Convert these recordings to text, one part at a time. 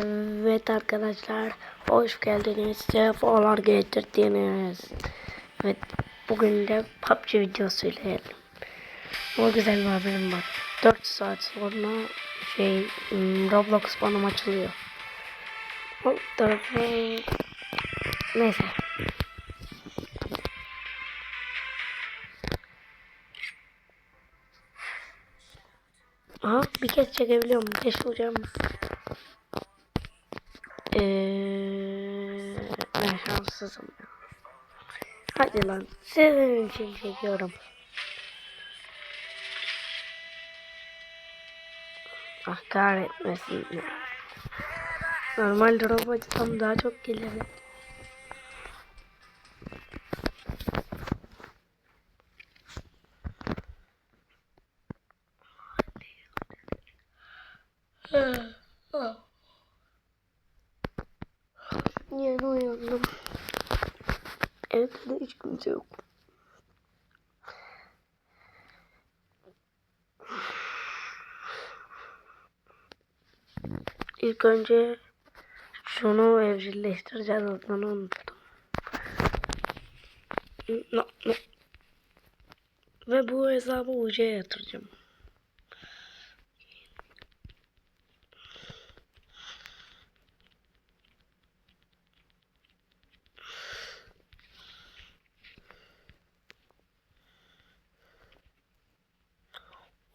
Evet arkadaşlar hoş geldiniz. Sefalar getirdiniz. Evet bugün de PUBG videosu ile O güzel bir haberim var. 4 saat sonra şey hmm, Roblox bana açılıyor. Neyse. Aha bir kez çekebiliyorum. Keşke hocam. Eee ben ya. Hadi lan sizin için çekiyorum. Ah kahretmesin ya. Normal drop açsam daha çok gelir. Yeni hiç kimse yok. İlk önce şunu evcilleştireceğiz adını unuttum. No, no. Ve bu hesabı UC'ye yatıracağım.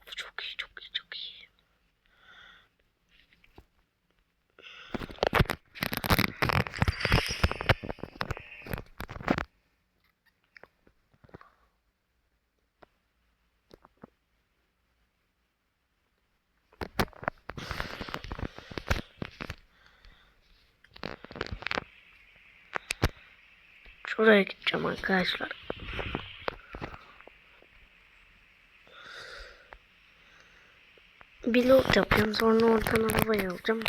Of, çok iyi çok iyi çok iyi. Şuraya gideceğim arkadaşlar. Bir loot yapıyorum sonra oradan arabayı alacağım.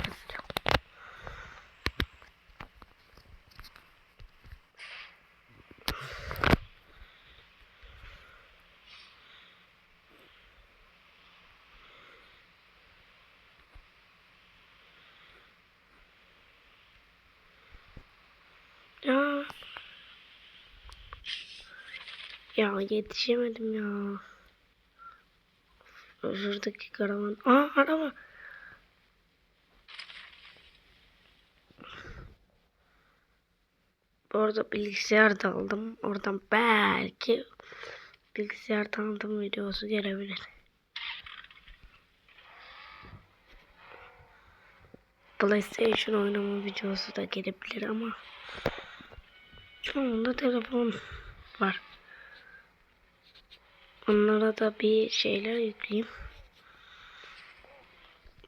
Ya. Ya yetişemedim ya. Şuradaki karavan. Aa araba. Orada bilgisayar da aldım. Oradan belki bilgisayar tanıtım videosu gelebilir. PlayStation oynama videosu da gelebilir ama şu anda telefon var. Onlara da bir şeyler yükleyeyim.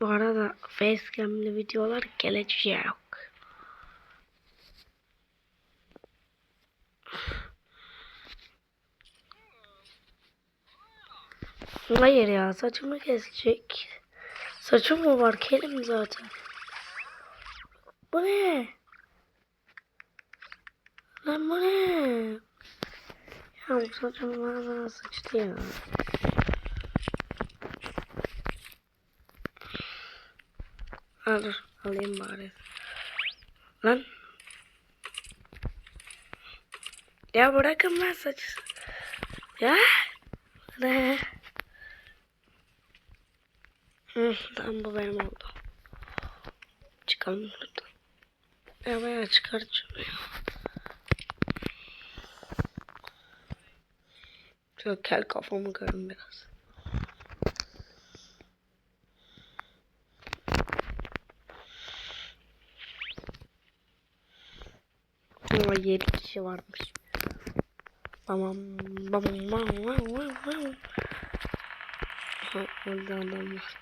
Bu arada facecam'li videolar gelecek. Hayır ya saçımı kesecek. Saçım mı var kelim zaten. Bu ne? Lan bu ne? Bu saçım bana sıçtı ya. Dur alayım bari. Lan. Ya bırakın lan saç. Ya. Ne? Hı, tamam bu benim oldu. Çıkalım buradan. Ya bayağı çıkart şunu ya. Şöyle kel kafamı görün biraz. Ama 7 kişi varmış. Tamam. Tamam. Tamam. Tamam. Tamam. Ha, orada adam var.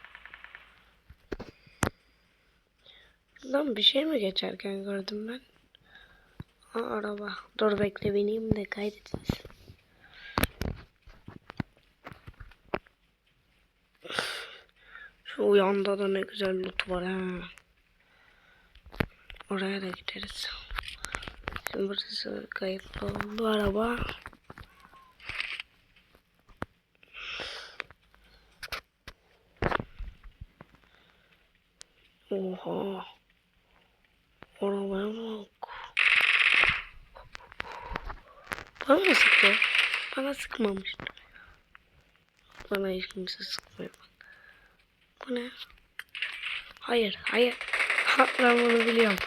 Lan bir şey mi geçerken gördüm ben? Ha, araba. Dur bekle bineyim de kaydedilsin. Şu yanda da ne güzel loot var ha. Oraya da gideriz. Şimdi burası kayıtlı oldu araba. Oha. Arabaya bak. Bana mı sıktı? Bana sıkmamıştı. Bana hiç kimse sıkmıyor. Bu ne? Hayır, hayır. Ha, ben bunu biliyorum.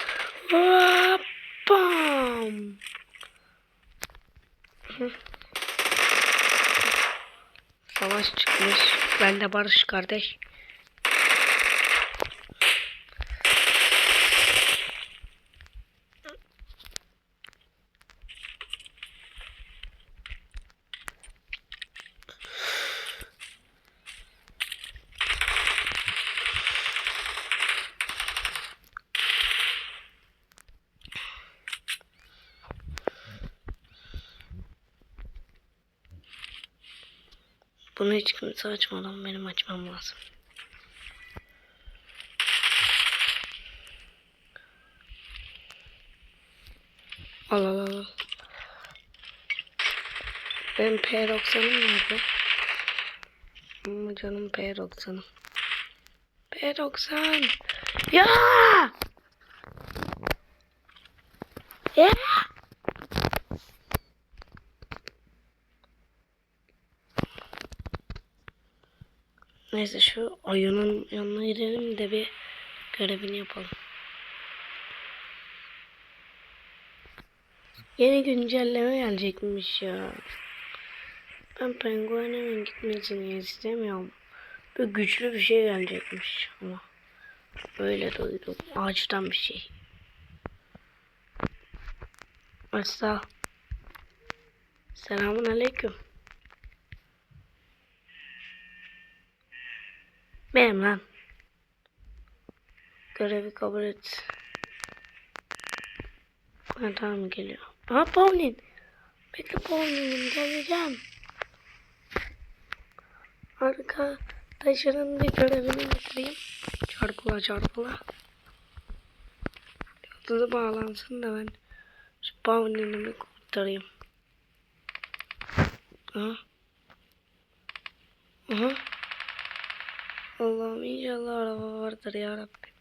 Bam. Savaş çıkmış. Ben de barış kardeş. Bunu hiç kimse açmadan benim açmam lazım. Al al al. Benim P90'ım nerede? Ama canım P90'ım. P90. Ya! Ya! Neyse şu ayının yanına gidelim de bir görevini yapalım. Yeni güncelleme gelecekmiş ya. Ben penguenin gitmesini istemiyorum. Böyle güçlü bir şey gelecekmiş ama. Öyle duydum. Ağaçtan bir şey. Asla. Selamun aleyküm. Benim lan. Görevi kabul et. Ha, tamam geliyor. Aha Pauline. Bekle Pauline'im geleceğim. Arkadaşının bir görevini yapayım. Çarpıla çarpıla. Yıldızı bağlansın da ben şu Pauline'imi bir kurtarayım. Aha. Aha. Allah'ım inşallah araba vardır ya Rabbim.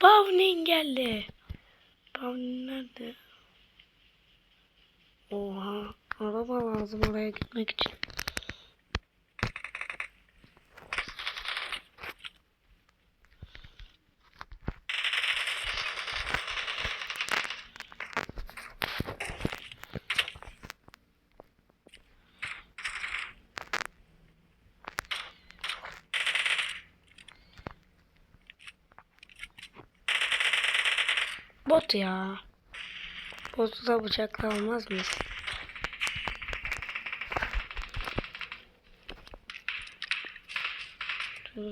Pavnin geldi. Pavnin nerede? Oha. Araba lazım oraya gitmek için. Bot ya. Botu da bıçakla almaz mıyız?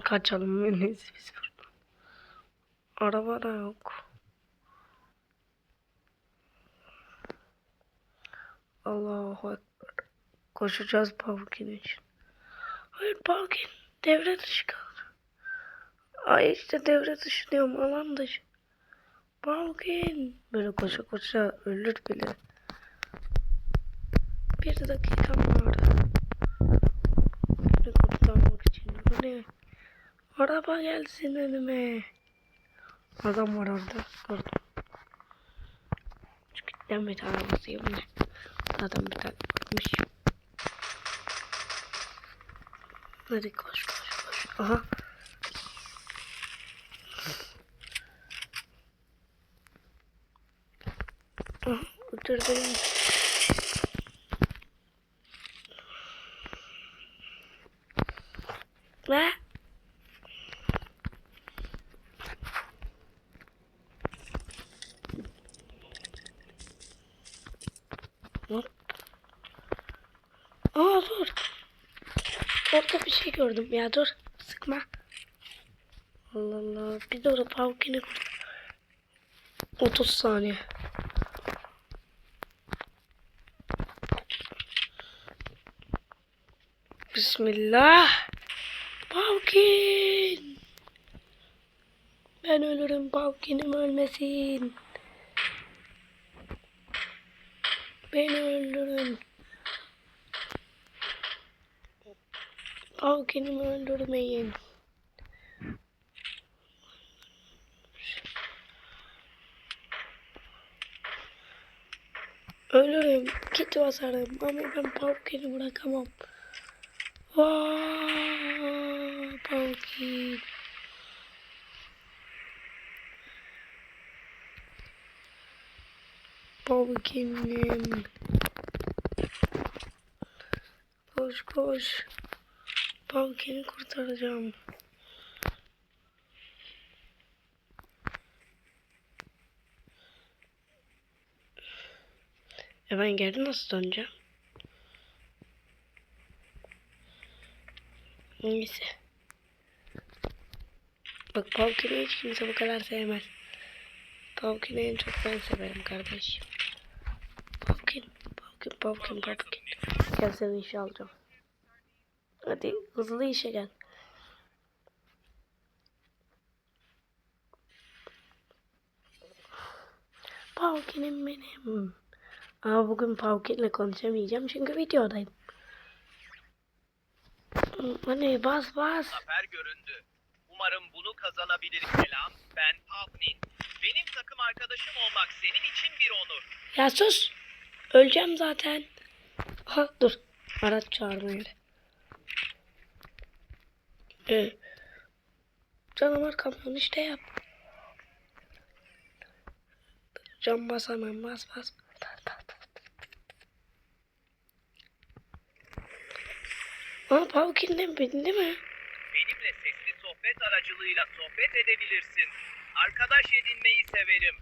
Kaçalım en iyisi biz buradan. Araba da yok. Allahu Ekber. Koşacağız Pumpkin için. Hayır Pumpkin devre dışı kaldı. Ay işte devre dışı diyorum alan dışı. Pumpkin. Böyle koşa koşa ölür bile. Bir dakikam var. Beni kurtarmak için. Bu ne? Araba gelsin önüme. Adam var orada. Gördüm. Şu kitlenmedi arabası yapmış. Adam bir tane bakmış. Hadi koş koş koş. Aha. Öldürdüm. Ve Hop. Aa dur. Orada bir şey gördüm ya dur. Sıkma. Allah Allah. Bir de orada pumpkin'i kurt. 30 saniye. Bismillah. Pumpkin. Ben ölürüm Pumpkin'im ölmesin. Beni öldürün. Pumpkin'imi öldürmeyin. Ölürüm, kit basarım ama ben Pumpkin'i bırakamam. Vaa, Pumpkin. Pumpkin'im. Koş koş. Pumpkin'i kurtaracağım. E ben geri nasıl döneceğim? Neyse. Bak Pumpkin'i hiç kimse bu kadar sevmez. Pumpkin'i en çok ben severim kardeşim. Pumpkin, Pumpkin, Pumpkin, Pumpkin. Gel seni işe alacağım. Hadi hızlı işe gel. Pumpkin'im benim. Ama bugün Pumpkin'le konuşamayacağım çünkü videodayım. Hani bas bas. Zafer göründü. Umarım bunu kazanabilir Selam. Ben Pavnin. Benim takım arkadaşım olmak senin için bir onur. Ya sus. Öleceğim zaten. Ha dur. Araç çağırma yeri. Ee, canavar kamyon işte yap. Cam basamam bas bas. Bas, bas, bas. Aa Pumpkin'den bindi mi? Benimle sesli sohbet aracılığıyla sohbet edebilirsin. Arkadaş edinmeyi severim.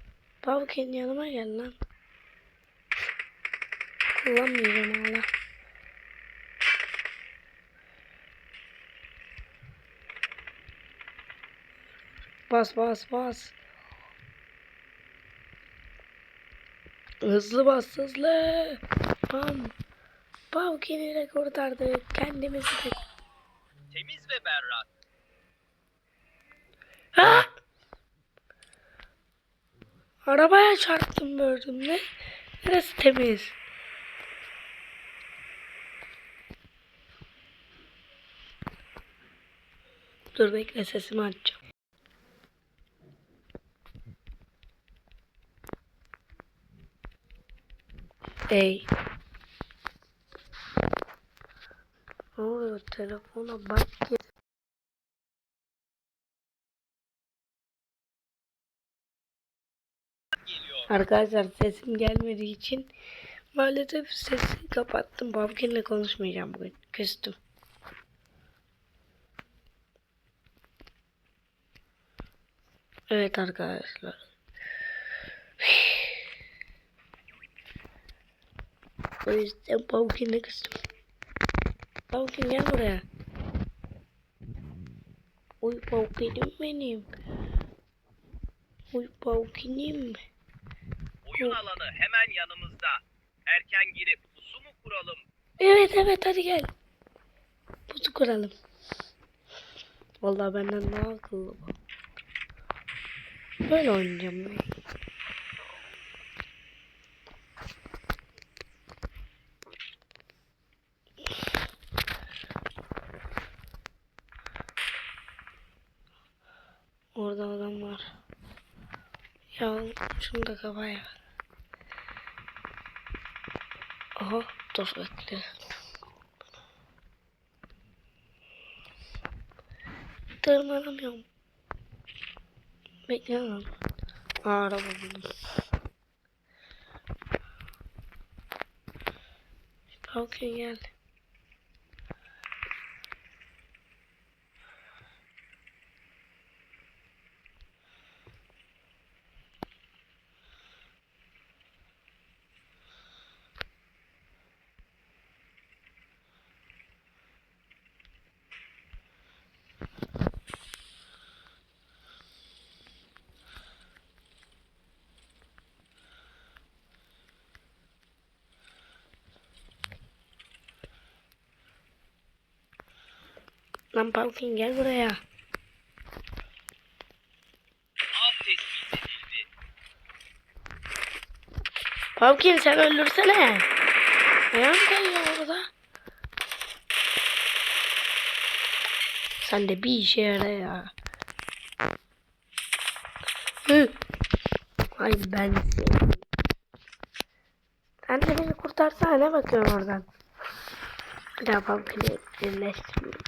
Pumpkin yanıma gel lan. Kullanmayacağım hala. Bas bas bas. Hızlı bas hızlı. Pam. Pumpkin'i de kurtardık. Kendimizi de. Temiz ve berrak. Ha! Arabaya çarptım gördüm ne? Neresi temiz? Dur bekle sesimi açacağım. Ey. Ne oluyor telefona bak. Geliyor. Arkadaşlar sesim gelmediği için maalesef sesi kapattım. Pumpkin'le konuşmayacağım bugün. Küstüm. Evet arkadaşlar. O yüzden Pumpkin'le küstüm. Pumpkin gel buraya. Uy Pumpkin'im benim. Uy Pumpkin'im. Oyun alanı hemen yanımızda. Erken girip pusu mu kuralım? Evet evet hadi gel. Pusu kuralım. Vallahi benden daha akıllı bu. Böyle oynayacağım ben. Orada adam var. Ya şunu da kafaya. Aha dur bekle. Tırmanamıyorum. Lan. Aa, araba buldum. Okey gel. Lan Pumpkin gel buraya. Pumpkin sen öldürsene. Ayağım kayıyor orada. Sen de bir işe yara ya. Hı. Ay ben seni. Sen de beni kurtarsana ne bakıyorsun oradan? Bir daha pumpkin'i birleştireyim.